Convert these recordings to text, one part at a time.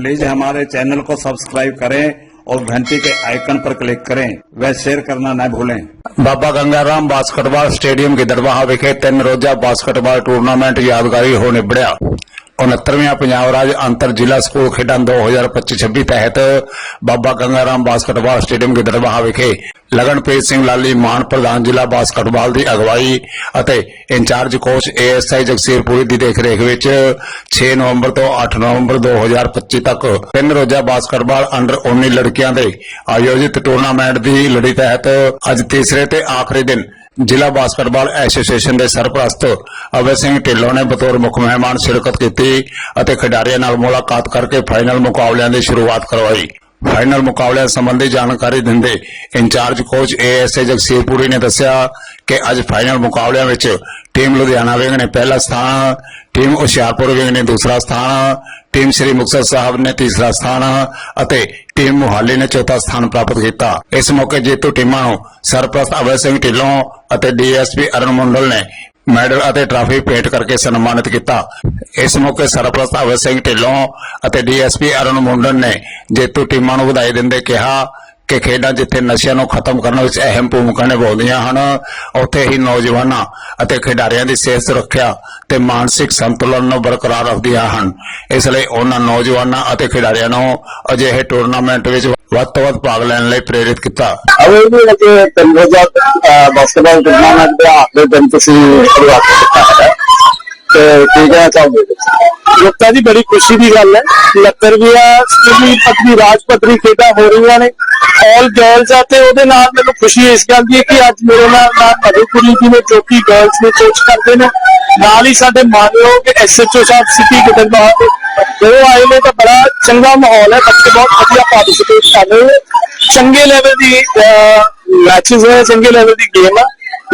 Please हमारे channel को subscribe करें और घंटी के आइकन पर क्लिक करें व शेयर करना न भूलें बाबा गंगाराम बास्केटबॉल स्टेडियम के दरवाहा विखे तीन रोजा बास्केटबॉल टूर्नामेंट यादगारी हो निबड़िया 69ਵਾਂ ਪੰਜਾਬ ਰਾਜ ਅੰਤਰ ਜ਼ਿਲ੍ਹਾ ਸਕੂਲ ਖੇਡਾਂ 2025-26 ਤਹਿਤ ਬਾਬਾ ਗੰਗਾਰਾਮ ਬਾਸਕਟਬਾਲ ਸਟੇਡੀਅਮ ਗਿੱਦੜਬਾਹਾ ਵਿਖੇ ਲਗਨਪ੍ਰੀਤ ਸਿੰਘ ਲਾਲੀ ਮਾਨ ਪ੍ਰਧਾਨ ਜ਼ਿਲ੍ਹਾ ਬਾਸਕਟਬਾਲ ਦੀ ਅਗਵਾਈ ਅਤੇ ਇੰਚਾਰਜ ਕੋਚ ਏਐਸਆਈ ਜਗਸੀਰਪੁਰੀ ਦੀ ਦੇਖਰੇਖ ਵਿੱਚ 6 ਨਵੰਬਰ ਤੋਂ 8 ਨਵੰਬਰ 2025 ਤੱਕ ਤਿੰਨ ਰੋਜ਼ਾ ਬਾਸਕਟਬਾਲ ਅੰਡਰ 19 ਲੜਕੀਆਂ ਦੇ ਆਯੋਜਿਤ ਟੂਰਨਾਮੈਂਟ ਦੀ ਲੜੀ ਤਹਿਤ ਅੱਜ ਤੀਸਰੇ ਤੇ ਆਖਰੀ ਦਿਨ ਜ਼ਿਲ੍ਹਾ ਬਾਸਕਟਬਾਲ ਐਸੋਸੀਏਸ਼ਨ ਦੇ ਸਰਪ੍ਰਸਤ ਅਵੈ ਸਿੰਘ ਢਿੱਲੋਂ ਨੇ ਬਤੌਰ ਮੁੱਖ ਮਹਿਮਾਨ ਸ਼ਿਰਕਤ ਕੀਤੀ ਅਤੇ ਖਿਡਾਰੀਆਂ ਨਾਲ ਮੁਲਾਕਾਤ ਕਰਕੇ ਫਾਈਨਲ ਮੁਕਾਬਲਿਆਂ ਦੀ ਸ਼ੁਰੂਆਤ ਕਰਵਾਈ। ਫਾਈਨਲ ਮੁਕਾਬਲਿਆਂ ਸੰਬੰਧੀ ਜਾਣਕਾਰੀ ਦਿੰਦੇ ਇੰਚਾਰਜ ਕੋਚ ਏਐਸਏ ਜਗਸੀਰਪੁਰੀ ਨੇ ਦੱਸਿਆ ਕਿ ਅੱਜ ਫਾਈਨਲ ਮੁਕਾਬਲਿਆਂ ਵਿੱਚ ਟੀਮ ਲੁਧਿਆਣਾ ਵਿੰਗ ਨੇ ਪਹਿਲਾ ਸਥਾਨ ਟੀਮ ਹੁਸ਼ਿਆਰਪੁਰ ਵਿੰਗ ਨੇ ਦੂਸਰਾ ਸਥਾਨ ਟੀਮ ਸ੍ਰੀ ਮੁਕਤਸਰ ਸਾਹਿਬ ਨੇ ਤੀਸਰਾ ਸਥਾਨ ਅਤੇ ਟੀਮ ਮੁਹਾਲੀ ਨੇ ਚੌਥਾ ਸਥਾਨ ਪ੍ਰਾਪਤ ਕੀਤਾ। ਇਸ ਮੌਕੇ ਜੇਤੂ ਟੀਮਾਂ ਨੂੰ ਸਰਪ੍ਰਸਤ ਅਵੈ ਸਿੰਘ ਢਿੱਲੋਂ ਅਤੇ ਡੀਐਸਪੀ ਅਰੁਣ ਮੰਡਲ ਨੇ ਮੈਡਲ ਅਤੇ ਟਰਾਫੀ ਭੇਟ ਕਰਕੇ ਸਨਮਾਨਿਤ ਕੀਤਾ। ਇਸ ਮੌਕੇ ਸਰਪ੍ਰਸਤ ਅਵੈ ਸਿੰਘ ਢਿੱਲੋਂ ਅਤੇ ਡੀਐਸਪੀ ਅਰੁਣ ਮੁੰਡਨ ਨੇ ਜੇਤੂ ਟੀਮਾਂ ਨੂੰ ਵਧਾਈ ਦਿੰਦੇ ਕਿਹਾ ਕਿ ਖੇਡਾਂ ਜਿੱਥੇ ਨਸ਼ਿਆਂ ਨੂੰ ਖਤਮ ਕਰਨ ਵਿੱਚ ਅਹਿਮ ਭੂਮਿਕਾ ਨਿਭਾਉਂਦੀਆਂ ਹਨ ਉੱਥੇ ਹੀ ਨੌਜਵਾਨਾਂ ਅਤੇ ਖਿਡਾਰੀਆਂ ਦੀ ਸਿਹਤ ਸੁਰੱਖਿਆ ਤੇ ਮਾਨਸਿਕ ਸੰਤੁਲਨ ਨੂੰ ਬਰਕਰਾਰ ਰੱਖਦੀਆਂ ਹਨ। ਇਸ ਲਈ ਉਹਨਾਂ ਨੌਜਵਾਨਾਂ ਅਤੇ ਖਿਡਾਰੀਆਂ ਨੂੰ ਅਜਿਹੇ ਟੂਰਨਾਮੈਂਟ ਵਿੱਚ ਵੱਧ ਤੋਂ ਵੱਧ ਭਾਗ ਲੈਣ ਲਈ ਪ੍ਰੇਰਿਤ ਕੀਤਾ। ਅਵੇ ਵੀ ਕਿ ਤਿੰਨ ਰੋਜ਼ਾ ਬਾਸਕਟਬਾਲ ਟੂਰਨਾਮੈਂਟ ਦੇ ਆਖਰੀ ਦਿਨ ਤੁਸੀਂ ਸ਼ੁਰੂਆਤ ਕੀਤਾ ਹੈ ਤੇ ਕੀ ਕਹਿਣਾ ਚਾਹੋਗੇ? ਗੁੱਤਾ ਜੀ ਬੜੀ ਖੁਸ਼ੀ ਦੀ ਗੱਲ ਹੈ। 69ਵੀਂ ਸਕੂਲੀ ਪੱਧਰੀ ਰਾਜ ਪੱਧਰੀ ਖੇਡਾਂ ਹੋ ਰਹੀਆਂ ਨੇ। ਆਲ ਗਰਲਸ ਆ ਤੇ ਉਹਦੇ ਨਾਲ ਮੈਨੂੰ ਖੁਸ਼ੀ ਇਸ ਗੱਲ ਦੀ ਹੈ ਕਿ ਅੱਜ ਮੇਰੇ ਨਾਲ ਨਾਲ ਮਧੂਪੁਰੀ ਜੀ ਨੇ ਜੋ ਕਿ ਗਰਲਸ ਨੂੰ ਕੋਚ ਕਰਦੇ ਨੇ। ਨਾਲ ਹੀ ਸਾਡੇ ਮਾਨਯੋਗ ਐਸਐਚਓ ਸਾਹਿਬ ਸਿਟੀ ਗਿੱਦੜਬਾਹਾ ਉਹ ਆਏ ਨੇ ਤਾਂ ਬੜਾ ਚੰਗਾ ਮਾਹੌਲ ਹੈ, ਬੱਚੇ ਬਹੁਤ ਵਧੀਆ ਪਾਰਟਿਸਿਪੇਟ ਕਰ ਰਹੇ ਨੇ। ਚੰਗੇ ਲੈਵਲ ਦੀ ਮੈਚਸ ਹੈ ਚੰਗੇ ਲੈਵਲ ਦੀ ਗੇਮ ਆ।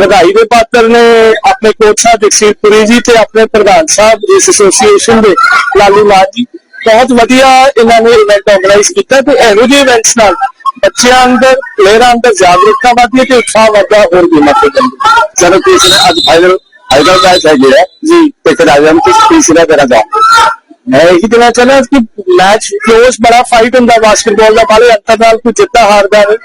ਵਧਾਈ ਦੇ ਪਾਤਰ ਨੇ ਆਪਣੇ ਕੋਚ ਸਾਹਿਬ ਜਗਸੀਰਪੁਰੀ ਜੀ ਤੇ ਆਪਣੇ ਪ੍ਰਧਾਨ ਸਾਹਿਬ ਇਸ ਐਸੋਸੀਏਸ਼ਨ ਦੇ ਲਾਲੂ ਲਾਲ ਜੀ। ਬਹੁਤ ਵਧੀਆ ਇਹਨਾਂ ਨੇ ਇਵੈਂਟ ਆਰਗੇਨਾਈਜ਼ ਕੀਤਾ ਤੇ ਇਹੋ ਜਿਹੇ ਇਵੈਂਟਸ ਨਾਲ ਬੱਚਿਆਂ ਅੰਦਰ ਪਲੇਅਰਾਂ ਅੰਦਰ ਜਾਗਰੂਕਤਾ ਵਧਦੀ ਹੈ ਤੇ ਉਤਸ਼ਾਹ ਵਧਦਾ ਹੋਰ ਗੇਮਾਂ ਖੇਡਣ ਦਾ। ਚਲੋ ਤੀਸਰਾ ਅੱਜ ਫਾਈਨਲ ਫਾਈਨਲ ਮੈਚ ਹੈ ਜਿਹੜਾ ਜੀ ਤੇ ਖਿਡਾਰੀਆਂ ਨੂੰ ਕਿਸ ਤੀਸਰਾ ਕਰਾ ਜਾ ਮੈਂ ਇਹੀ ਕਹਿਣਾ ਚਾਹੁੰਦਾ ਕਿ ਮੈਚ ਕਲੋਜ਼ ਬੜਾ ਫਾਈਟ ਹੁੰਦਾ ਬਾਸਕਟਬਾਲ ਦਾ ਬਾਲੇ ਅੰਤਰ ਨਾਲ ਕੋਈ ਜਿੱਤਦਾ ਹਾਰਦਾ ਨਹੀਂ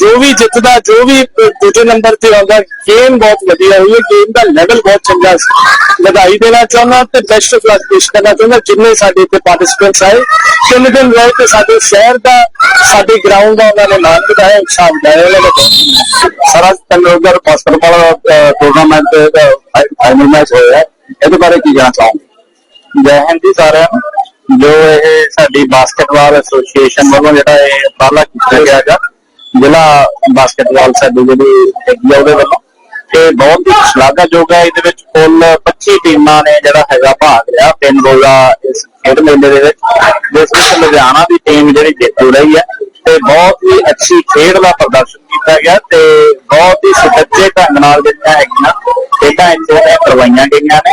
ਜੋ ਵੀ ਜਿੱਤਦਾ, ਜੋ ਵੀ ਦੂਜੇ ਨੰਬਰ ਤੇ ਆਉਂਦਾ ਗੇਮ ਬਹੁਤ ਵਧੀਆ ਹੋਈ ਹੈ। ਗੇਮ ਦਾ ਲੈਵਲ ਬਹੁਤ ਚੰਗਾ ਸੀ। ਵਧਾਈ ਦੇਣਾ ਚਾਹੁੰਦਾ ਤੇ ਬੈਸਟ ਆਫ ਲੱਕ ਵਿਸ਼ ਕਰਨਾ ਚਾਹੁੰਦਾ। ਜਿੰਨੇ ਸਾਡੇ ਇੱਥੇ ਪਾਰਟਿਸਿਪੈਂਟਸ ਆਏ, ਤਿੰਨ ਦਿਨ ਰਹੇ ਤੇ ਸਾਡੇ ਸ਼ਹਿਰ ਦਾ, ਸਾਡੇ ਗਰਾਊਂਡ ਦਾ ਉਹਨਾਂ ਨੇ ਮਾਣ ਵਧਾਇਆ ਉਤਸ਼ਾਹ ਵਧਾਇਆ ਉਹਨਾਂ ਨੇ ਸਾਰਾ ਤੰਦਰੁਸਤ ਬਾਸਕਟਬਾਲ ਟੂਰਨਾਮੈਂਟ ਦਾ ਫਾਈਨਲ ਮੈਚ ਹੋਇਆ ਇਹਦੇ ਬਾਰੇ ਕੀ ਜਾਣ ਚਾਹੋਗੇ? ਜੈ ਹਿੰਦ ਜੀ ਸਾਰਿਆਂ ਨੂੰ। ਜੋ ਇਹ ਸਾਡੀ ਬਾਸਕਟਬਾਲ ਐਸੋਸੀਏਸ਼ਨ ਵੱਲੋਂ ਜਿਹੜਾ ਇਹ ਉਪਰਾਲਾ ਕੀਤਾ ਗਿਆ ਹੈਗਾ ਜ਼ਿਲ੍ਹਾ ਬਾਸਕਟਬਾਲ ਸਾਡੀ ਜਿਹੜੀ ਹੈਗੀ ਆ ਉਹਦੇ ਵੱਲੋਂ। ਤੇ ਬਹੁਤ ਹੀ ਸ਼ਲਾਘਾਯੋਗ ਹੈ। ਇਹਦੇ ਵਿੱਚ ਕੁੱਲ 25 ਟੀਮਾਂ ਨੇ ਜਿਹੜਾ ਹੈਗਾ ਭਾਗ ਲਿਆ। ਤਿੰਨ ਰੋਜ਼ਾ ਇਸ ਖੇਡ ਮੇਲੇ ਦੇ ਵਿੱਚ। ਜਿਸ ਵਿੱਚ ਲੁਧਿਆਣਾ ਦੀ ਟੀਮ ਜਿਹੜੀ ਜੇਤੂ ਰਹੀ ਹੈ। ਤੇ ਬਹੁਤ ਹੀ ਅੱਛੀ ਖੇਡ ਦਾ ਪ੍ਰਦਰਸ਼ਨ ਕੀਤਾ ਗਿਆ ਤੇ ਬਹੁਤ ਹੀ ਸੁਚੱਜੇ ਢੰਗ ਨਾਲ ਜਿਹੜੀਆਂ ਹੈਗੀਆਂ ਖੇਡਾਂ ਇੱਥੇ ਕਰਵਾਈਆਂ ਗਈਆਂ ਨੇ।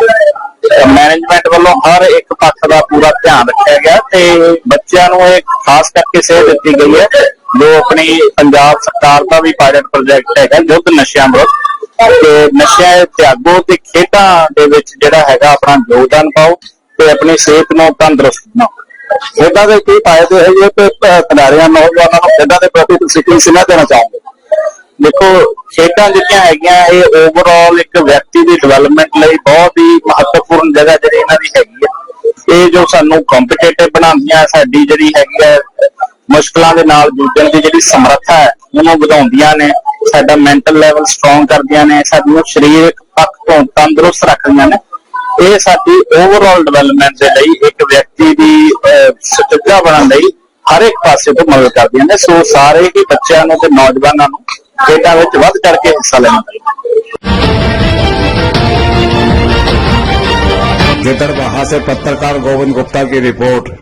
ਮੈਨੇਜਮੈਂਟ ਵੱਲੋਂ ਹਰ ਇੱਕ ਪੱਖ ਦਾ ਪੂਰਾ ਧਿਆਨ ਰੱਖਿਆ ਗਿਆ ਤੇ ਬੱਚਿਆਂ ਨੂੰ ਇਹ ਖਾਸ ਕਰਕੇ ਸੇਧ ਦਿੱਤੀ ਗਈ ਹੈ ਜੋ ਆਪਣੀ ਪੰਜਾਬ ਸਰਕਾਰ ਦਾ ਵੀ ਪਾਇਲਟ ਪ੍ਰੋਜੈਕਟ ਹੈਗਾ ਯੁੱਧ ਨਸ਼ਿਆਂ ਵਿਰੁੱਧ। ਤੇ ਨਸ਼ਿਆਂ ਤਿਆਗੋ ਤੇ ਖੇਡਾਂ ਦੇ ਵਿੱਚ ਜਿਹੜਾ ਹੈਗਾ ਆਪਣਾ ਯੋਗਦਾਨ ਪਾਓ ਤੇ ਆਪਣੀ ਸਿਹਤ ਨੂੰ ਤੰਦਰੁਸਤ ਬਣਾਓ। ਖੇਡਾਂ ਦੇ ਕੀ ਫਾਇਦੇ ਹੈਗੇ ਤੇ ਖਿਡਾਰੀਆਂ, ਨੌਜਵਾਨਾਂ ਨੂੰ ਖੇਡਾਂ ਦੇ ਪ੍ਰਤੀ ਤੁਸੀਂ ਕੀ ਸੁਨੇਹਾ ਦੇਣਾ ਚਾਹੋਗੇ? ਦੇਖੋ, ਖੇਡਾਂ ਜਿਹੜੀਆਂ ਹੈਗੀਆਂ, ਇਹ ਓਵਰਆਲ ਇੱਕ ਵਿਅਕਤੀ ਦੀ ਡਿਵੈਲਪਮੈਂਟ ਲਈ ਬਹੁਤ ਹੀ ਮਹੱਤਵਪੂਰਨ ਜਗ੍ਹਾ ਜਿਹੜੀ ਇਹਨਾਂ ਦੀ ਹੈਗੀ ਹੈ ਇਹ ਜੋ ਸਾਨੂੰ ਕੰਪੀਟੀਟਿਵ ਬਣਾਉਂਦੀਆਂ, ਸਾਡੀ ਜਿਹੜੀ ਹੈਗੀ ਹੈ ਮੁਸ਼ਕਲਾਂ ਦੇ ਨਾਲ ਜੂਝਣ ਦੀ ਜਿਹੜੀ ਸਮਰੱਥਾ ਹੈ ਉਹਨੂੰ ਵਧਾਉਂਦੀਆਂ ਨੇ ਸਾਡਾ ਮੈਂਟਲ ਲੈਵਲ ਸਟਰੋਂਗ ਕਰਦੀਆਂ ਨੇ ਸਾਨੂੰ ਸਰੀਰਕ ਪੱਖ ਤੋਂ ਤੰਦਰੁਸਤ ਰੱਖਦੀਆਂ ਨੇ ਇਹ ਸਾਡੀ ਓਵਰਆਲ ਡਿਵੈਲਪਮੈਂਟ ਦੇ ਲਈ ਇੱਕ ਵਿਅਕਤੀ ਦੀ ਅਹ, ਸੁਚੱਜਾ ਬਣਨ ਲਈ ਹਰ ਇੱਕ ਪਾਸੇ ਤੋਂ ਮਦਦ ਕਰਦੀਆਂ ਨੇ ਸੋ ਸਾਰੇ ਹੀ ਬੱਚਿਆਂ ਨੂੰ ਤੇ ਨੌਜਵਾਨਾਂ ਨੂੰ ਖੇਡਾਂ ਵਿੱਚ ਵੱਧ ਚੜ ਕੇ ਹਿੱਸਾ ਲੈਣਾ ਚਾਹੀਦਾ गिदड़बाहा से पत्रकार गोविंद गुप्ता की रिपोर्ट